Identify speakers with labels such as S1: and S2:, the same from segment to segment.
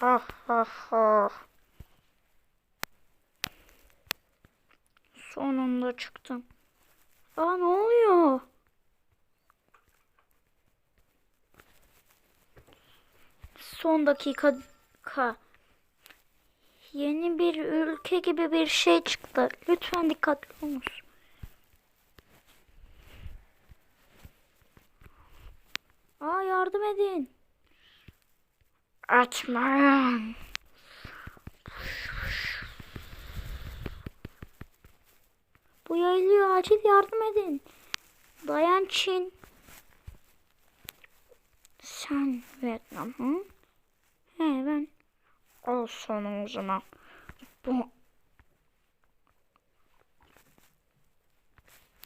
S1: Ha ha ha. Sonunda çıktım. Aa ne oluyor? Son dakika ka. Yeni bir ülke gibi bir şey çıktı. Lütfen dikkatli olunuz. Aa yardım edin. Açmayın. Bu yayılıyor. Acil yardım edin. Dayan Çin. Sen Vietnam hı? He ben. Al sana o zaman. Bu.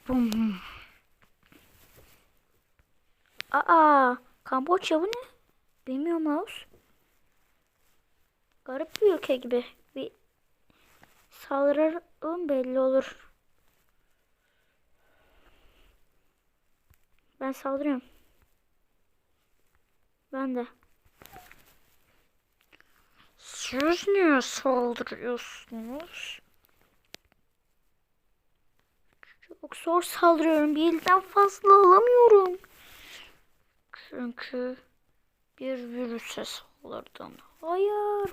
S1: Bum. Aa, Kamboçya bu ne? Bilmiyorum Laos. Garip bir ülke gibi. Bir saldırırım belli olur. Ben saldırıyorum. Ben de. Siz niye saldırıyorsunuz? Çok zor saldırıyorum. Bir elden fazla alamıyorum. Çünkü bir virüse saldırdım. Hayır.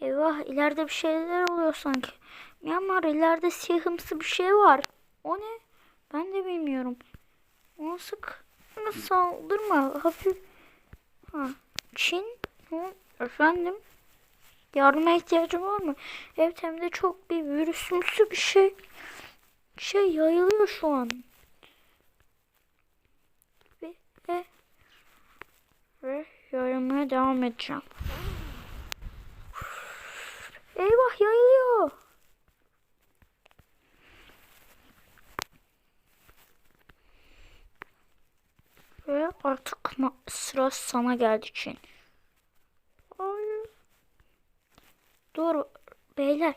S1: Eyvah ileride bir şeyler oluyor sanki. Myanmar ileride siyahımsı bir şey var. O ne? Ben de bilmiyorum. Ona sık saldırma. Hafif. Ha. Çin. Hı? Efendim? Yardıma ihtiyacım var mı? Evet hem de çok bir virüsümsü bir şey. Şey yayılıyor şu an. Ve, ve, yayılmaya devam edeceğim. Eyvah yayılıyor. Ve artık sıra sana geldi için. Dur beyler.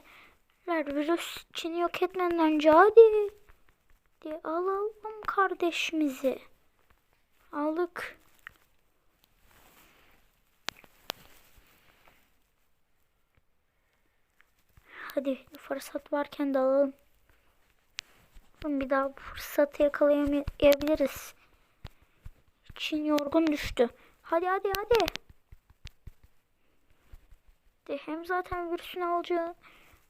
S1: Virüs Çin'i yok etmeden önce hadi. Hadi alalım kardeşimizi. Aldık. Hadi fırsat varken de alalım. Bir daha bu fırsatı yakalayamayabiliriz. Çin yorgun düştü. Hadi hadi hadi. De hem zaten virüsün alacağını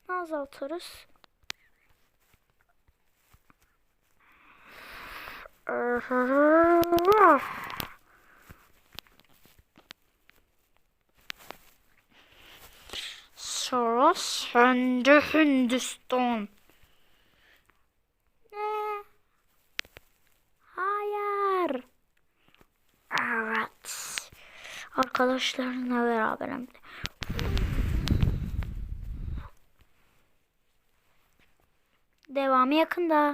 S1: azaltırız. Sıra sende Hindistan. Ne? Hayır. Evet. Arkadaşlarına beraber hem de. Devamı yakında.